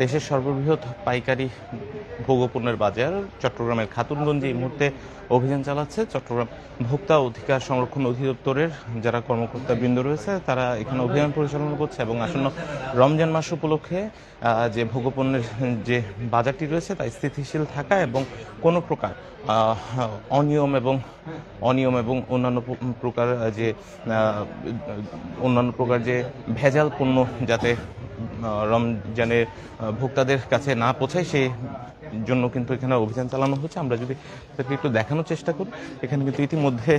দেশের সর্ববৃহৎ পাইকারি ভোগপণ্যের বাজার চট্টগ্রামের খাতুনগঞ্জে এই মুহূর্তে অভিযান চালাচ্ছে। চট্টগ্রাম ভোক্তা অধিকার সংরক্ষণ অধিদপ্তরের যারা কর্মকর্তা বৃন্দ রয়েছে, তারা এখানে অভিযান পরিচালনা করছে এবং আসন্ন রমজান মাস উপলক্ষে যে ভোগপণ্যের যে বাজারটি রয়েছে তা স্থিতিশীল থাকা এবং কোনো প্রকার অনিয়ম এবং অনিয়ম এবং অন্যান্য প্রকার যে অন্যান্য প্রকার যে ভেজাল পণ্য যাতে রমজানের ভোক্তাদের কাছে না পৌঁছায় সেই জন্য কিন্তু এখানে অভিযান চালানো হচ্ছে। আমরা যদি তাকে একটু দেখানোর চেষ্টা করি এখানে কিন্তু ইতিমধ্যে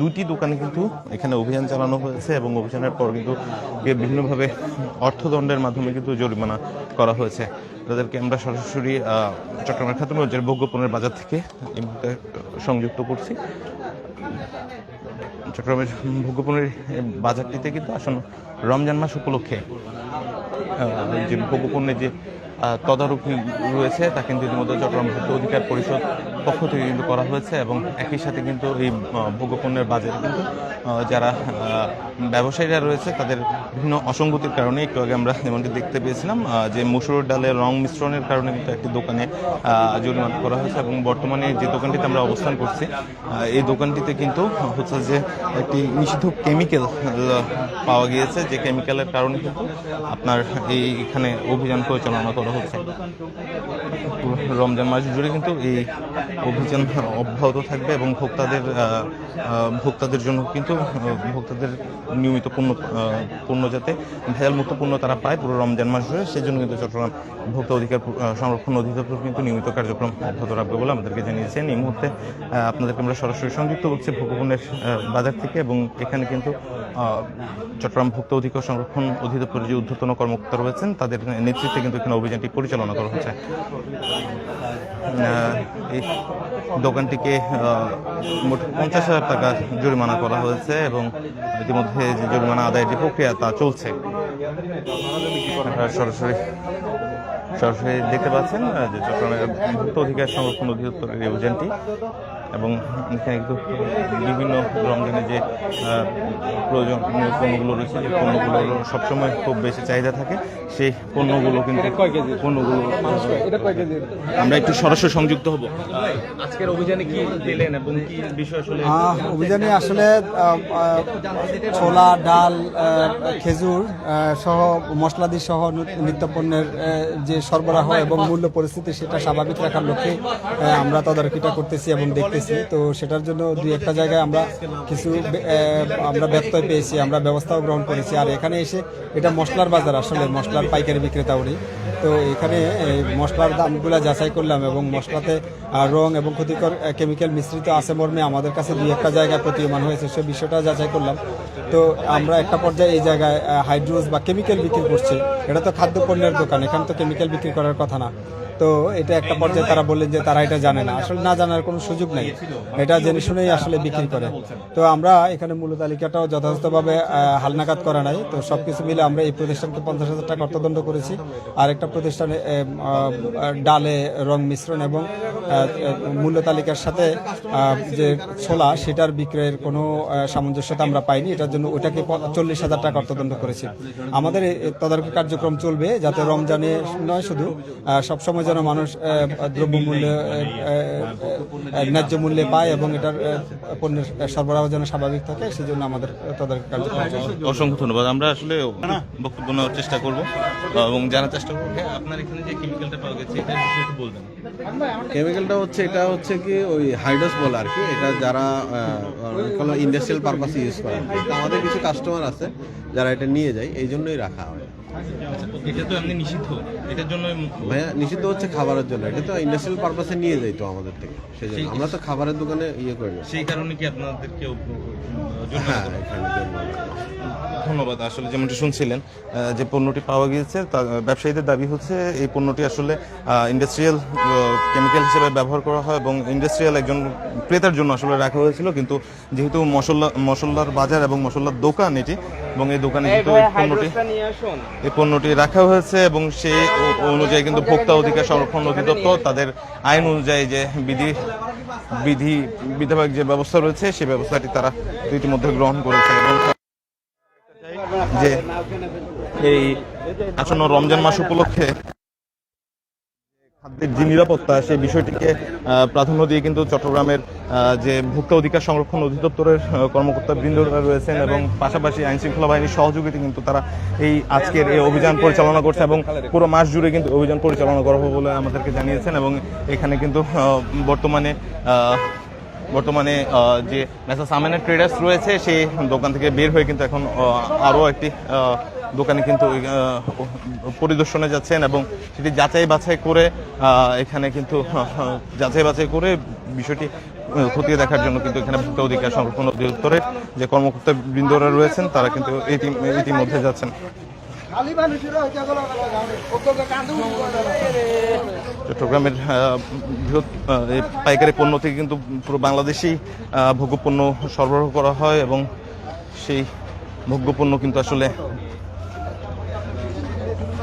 দুটি দোকানে কিন্তু এখানে অভিযান চালানো হয়েছে এবং অভিযানের পর কিন্তু বিভিন্নভাবে অর্থদণ্ডের মাধ্যমে কিন্তু জরিমানা করা হয়েছে। তাদেরকে আমরা সরাসরি আহ, চট্টগ্রাম খাতুনগঞ্জের ভোগ্যপণ্যের বাজার থেকে এই মুহূর্তে সংযুক্ত করছি। চট্টগ্রামের ভোগ্যপণ্যের এই বাজারটিতে কিন্তু আসন্ন রমজান মাস উপলক্ষে আহ, যে ভোগ্যপণ্যের যে আহ, তদারকি রয়েছে, তা কিন্তু ইতিমধ্যে চট্টগ্রাম ভোক্তা অধিকার পরিষদ পক্ষ থেকে কিন্তু করা হয়েছে এবং একই সাথে কিন্তু এই ভোগ্যপণ্যের বাজারে কিন্তু যারা ব্যবসায়ীরা রয়েছে, তাদের বিভিন্ন অসঙ্গতির কারণে একটু আগে আমরা যেমনটি দেখতে পেয়েছিলাম যে মসুর ডালের রং মিশ্রণের কারণে কিন্তু একটি দোকানে জরিমানা করা হয়েছে এবং বর্তমানে যে দোকানটিতে আমরা অবস্থান করছি এই দোকানটিতে কিন্তু হচ্ছে যে একটি নিষিদ্ধ কেমিক্যাল পাওয়া গিয়েছে, যে কেমিক্যালের কারণে কিন্তু আপনার এই এখানে অভিযান পরিচালনা করা হচ্ছে পুরো রমজান মাস জুড়ে কিন্তু এই অভিযান অব্যাহত থাকবে এবং ভোক্তাদের ভোক্তাদের জন্য কিন্তু ভোক্তাদের নিয়মিত পণ্য পণ্য যাতে ভেজাল মুক্ত পণ্য তারা পায় পুরো রমজান মাস জুড়ে, সেজন্য কিন্তু চট্টগ্রাম ভোক্তা অধিকার সংরক্ষণ অধিদপ্তর কিন্তু নিয়মিত কার্যক্রম অব্যাহত রাখবে বলে আমাদেরকে জানিয়েছেন। এই মুহূর্তে আপনাদেরকে আমরা সরাসরি সংযুক্ত করছি ভোগপণ্যের বাজার থেকে এবং এখানে কিন্তু চট্টগ্রাম ভোক্তা অধিকার সংরক্ষণ অধিদপ্তরের যে ঊর্ধ্বতন কর্মকর্তা রয়েছেন, তাদের নেতৃত্বে কিন্তু এখানে অভিযানটি পরিচালনা করা হচ্ছে। এই দোকানটিকে মোট পঞ্চাশ হাজার টাকা জরিমানা করা হয়েছে এবং ইতিমধ্যে যে জরিমানা আদায়ের যে প্রক্রিয়া তা চলছে। সরাসরি সরাসরি দেখতে পাচ্ছেন যে চট্টগ্রামের ভুক্ত অধিকার সংরক্ষণ অধিদপ্তরের অভিযানটি এবং এখানে কিন্তু বিভিন্ন রমজানের যে আহ, প্রয়োজনীয় পণ্যগুলো রয়েছে যে পণ্যগুলোর সবসময় খুব বেশি চাহিদা থাকে সেই পণ্যগুলো কিন্তু পণ্যগুলো আমরা একটু সরাসরি সংযুক্ত হব। আজকের অভিযানে কি দিলেন এবং কি বিষয় আসলে? অভিযানে আসলে আহ, আহ, ছোলা ডাল খেজুর সহ মশলাদি সহ নিত্যপণ্যের যে সরবরাহ এবং মূল্য পরিস্থিতি সেটা স্বাভাবিক রাখার লক্ষ্যে আমরা তদারকিটা করতেছি এবং দেখতেছি। তো সেটার জন্য দুই একটা জায়গায় আমরা কিছু আমরা ব্যত্যয় পেয়েছি, আমরা ব্যবস্থাও গ্রহণ করেছি। আর এখানে এসে এটা মশলার বাজার আসলে, মশলার পাইকারি বিক্রেতা উনি। তো এখানে মশলার দামগুলো যাচাই করলাম এবং মশলাতে রং এবং ক্ষতিকর কেমিক্যাল মিশ্রিত আছে মর্মে আমাদের কাছে দুই একটা জায়গায় প্রতীয়মান হয়েছে, সে বিষয়টা যাচাই করলাম। তো আমরা একটা পর্যায়ে এই জায়গায় হাইড্রোজ বা কেমিক্যাল বিক্রি করছি। এটা তো খাদ্য পণ্যের দোকান, এখানে তো কেমিক্যাল বিক্রি করার কথা না। তো এটা একটা পর্যায়ে তারা বললেন যে তারা এটা জানে না। আসলে না জানার কোনো সুযোগ নেই। এটা জেনে শুনেই আসলে বিক্রি করে। তো আমরা এখানে মূল্য তালিকাটাও যথাযথভাবে হালনাগাদ করা নাই। তো সব কিছু মিলে আমরা এই প্রতিষ্ঠানকে পঞ্চাশ হাজার টাকা অর্থদণ্ড করেছি। আর একটা প্রতিষ্ঠানে ডালে রং মিশ্রণ এবং মূল্য তালিকার সাথে যে ছোলা, সেটার বিক্রয়ের কোনো সামঞ্জস্যতা আমরা পাইনি। এটার জন্য ওটাকে চল্লিশ হাজার টাকা অর্থদণ্ড করেছি। আমাদের তদারকি কার্যক্রম চলবে, যাতে রমজানে নয় শুধু সবসময় যেন মানুষ দ্রব্যমূল্যে ন্যায্য মূল্যে পায় এবং এটার পণ্যের সরবরাহ যেন স্বাভাবিক থাকে সেজন্য আমাদের তদারকি কার্যক্রম অসংখ্য ধন্যবাদ। আমরা আসলে বক্তব্য নেওয়ার চেষ্টা করব এবং জানার চেষ্টা করব আপনার এখানে যে কেমিক্যালটা পাওয়া গেছে এটা একটু বলবেন। কেমিক্যালটা হচ্ছে এটা হচ্ছে কি ওই হাইড্রোস বলে আর কি এটা যারা কোনো ইন্ডাস্ট্রিয়াল পারপাসে ইউজ করে আমাদের কিছু কাস্টমার আছে যারা এটা নিয়ে যায় এই জন্যই রাখা হয়। আচ্ছা, এটা তো এমনি নিষিদ্ধ। এটার জন্য ভাইয়া নিষিদ্ধ হচ্ছে খাবারের জন্য। এটা তো ইন্ডাস্ট্রিয়াল পারপাসে নিয়ে যায় তো আমাদের থেকে। সেই জন্য আমরা তো খাবারের দোকানে ইয়ে করি না। সেই কারণে কি আপনাদেরকে হ্যাঁ এখানে ধন্যবাদ। আসলে যেমনটি শুনছিলেন যে পণ্যটি পাওয়া গিয়েছে তা ব্যবসায়ীদের দাবি হচ্ছে এই পণ্যটি আসলে ইন্ডাস্ট্রিয়াল কেমিক্যাল হিসেবে ব্যবহার করা হয় এবং ইন্ডাস্ট্রিয়াল একজন ক্রেতার জন্য আসলে রাখা হয়েছিল। কিন্তু যেহেতু মশলা মশলার বাজার এবং মশলার দোকান এটি এবং এই দোকানে এই পণ্যটি এই পণ্যটি রাখা হয়েছে এবং সেই অনুযায়ী কিন্তু ভোক্তা অধিকার সংরক্ষণ অধিদপ্তর তাদের আইন অনুযায়ী যে বিধি বিধি, বিধায়ক যে ব্যবস্থা রয়েছে, সেই ব্যবস্থাটি তারা ইতিমধ্যে গ্রহণ করেছে এবং যে এই আসন্ন রমজান মাস উপলক্ষে খাদ্যের যে নিরাপত্তা, সেই বিষয়টিকে প্রাধান্য দিয়ে কিন্তু চট্টগ্রামের যে ভোক্তা অধিকার সংরক্ষণ অধিদপ্তরের কর্মকর্তা বৃন্দরা রয়েছেন এবং পাশাপাশি আইন শৃঙ্খলা বাহিনীর সহযোগিতা কিন্তু তারা এই আজকের এই অভিযান পরিচালনা করছে এবং পুরো মাস জুড়ে কিন্তু অভিযান পরিচালনা করা হবে বলে আমাদেরকে জানিয়েছেন এবং এখানে কিন্তু বর্তমানে বর্তমানে যে মেসা সামেনের ট্রেডার্স রয়েছে, সেই দোকান থেকে বের হয়ে কিন্তু এখন আরও একটি দোকানে কিন্তু পরিদর্শনে যাচ্ছেন এবং সেটি যাচাই বাছাই করে এখানে কিন্তু যাচাই বাছাই করে বিষয়টি খতিয়ে দেখার জন্য কিন্তু এখানে ভোক্তা অধিকার সংরক্ষণ অধিদপ্তরের যে কর্মকর্তা বৃন্দরা রয়েছেন তারা কিন্তু ইতি- ইতিমধ্যে যাচ্ছেন। চট্টগ্রামের বৃহৎ পাইকারি পণ্য থেকে কিন্তু পুরো বাংলাদেশেই আহ, ভোগ্যপণ্য সরবরাহ করা হয় এবং সেই ভোগ্যপণ্য কিন্তু আসলে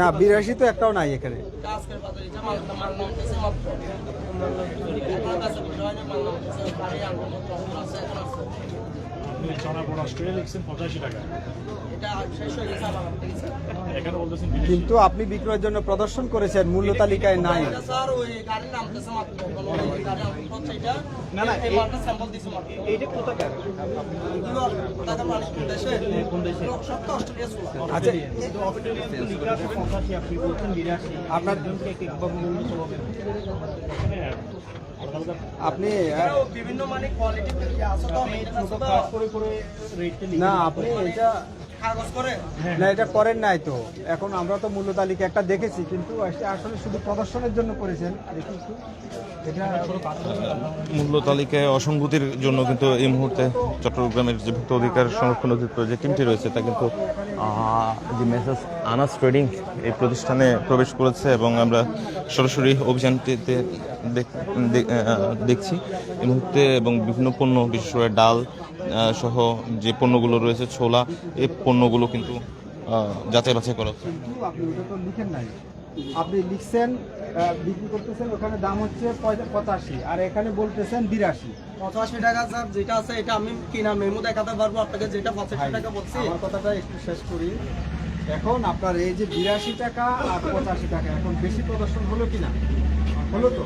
না বিরাশি তো একটাও নাই এখানে। পঁচাশি টাকা। কিন্তু আপনি বিক্রয়ের জন্য প্রদর্শন করেছেন মূল্য তালিকায় নাই। আপনি আপনার আপনি বিভিন্ন মানে কোয়ালিটি না আপনি এটা না এটা করেন নাই তো। এখন আমরা তো মূল্য তালিকা একটা দেখেছি কিন্তু আসলে শুধু প্রদর্শনের জন্য করেছেন। দেখি মূল্য তালিকায় অসঙ্গতির জন্য কিন্তু এই মুহূর্তে চট্টগ্রামের যে ভুক্ত অধিকার সংরক্ষণ অধিদপ্তর যে টিমটি রয়েছে তা কিন্তু যে মেসাস আনাস ট্রেডিং এই প্রতিষ্ঠানে প্রবেশ করেছে এবং আমরা সরাসরি অভিযানটিতে দেখছি। এই মুহূর্তে এবং বিভিন্ন পণ্য বিশেষ করে ডাল সহ যে পণ্যগুলো রয়েছে ছোলা এই পণ্যগুলো কিন্তু যাচাই বাছাই করা হচ্ছে। আপনি ওটা তো লিখেন নাই। আপনি লিখছেন বিক্রি করতেছেন ওখানে দাম হচ্ছে পঁচাশি আর এখানে বলতেছেন বিরাশি। পঁচাশি টাকা স্যার যেটা আছে এটা আমি কিনা মেমো দেখাতে পারব আপনাকে যেটা পঁচাশি টাকা বলছি। আমার কথাটা একটু শেষ করি। এখন আপনার এই যে বিরাশি টাকা আর পঁচাশি টাকা এখন বেশি প্রদর্শন হলো কি না হলো তো?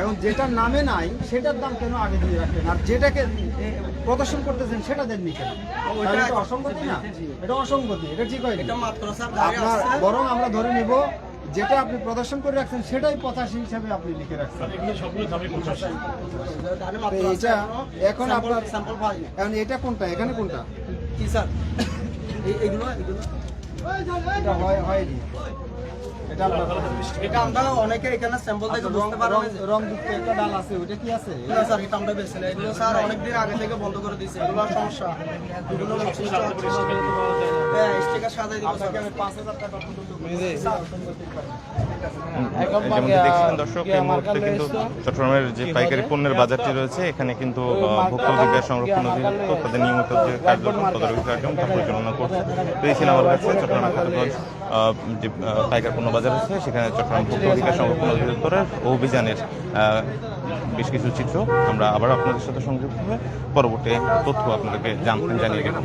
এখন যেটার নামে নাই সেটার দাম কেন আগে দিয়ে রাখবেন আর যেটাকে প্রদর্শন করতেছেন সেটা দেননি কেন? এটা অসঙ্গতি না? এটা অসঙ্গতি এটা ঠিক হয় এটা মাত্র স্যার গাড়ি আপনার বরং আমরা ধরে নিব যেটা আপনি প্রদর্শন করে রাখছেন সেটাই পঁচাশি হিসাবে আপনি লিখে রাখছেন। এটা এখন আপনার এখন এটা কোনটা? এখানে কোনটা? কি স্যার? এগুলো এগুলো। এটা হয় হয়নি। এটা আমরা অনেকে এখানে স্যাম্পল দেখে বুঝতে পারব রং যুক্ত একটা ডাল আছে ওটা কি আছে? না স্যার এটা আমরা বেছে না এগুলো স্যার অনেকদিন আগে থেকে বন্ধ করে দিয়েছে। এগুলো সমস্যা। বিভিন্ন হ্যাঁ স্টিকার সাজাই দিব স্যার। আমি পাঁচ হাজার টাকা পর্যন্ত যেমন দেখছিলেন দর্শক এই মুহূর্তে কিন্তু চট্টগ্রামের যে পাইকারি পণ্যের বাজারটি রয়েছে এখানে কিন্তু ভোক্তা অধিকার সংরক্ষণ অধিদপ্তর তাদের নিয়মিত যে কার্যক্রম তদারকি কার্যক্রম তা পরিচালনা করছে। ছিল আমার কাছে চট্টগ্রামের খাদ্যগঞ্জ আহ, যে পাইকার পণ্য বাজার আছে সেখানে চট্টগ্রাম ভোক্তা অধিকার সংরক্ষণ অধিদপ্তরের অভিযানের বেশ কিছু চিত্র আমরা আবার আপনাদের সাথে সংযুক্ত হয়ে পরবর্তী তথ্য আপনাদেরকে জানতে জানিয়ে দেবো।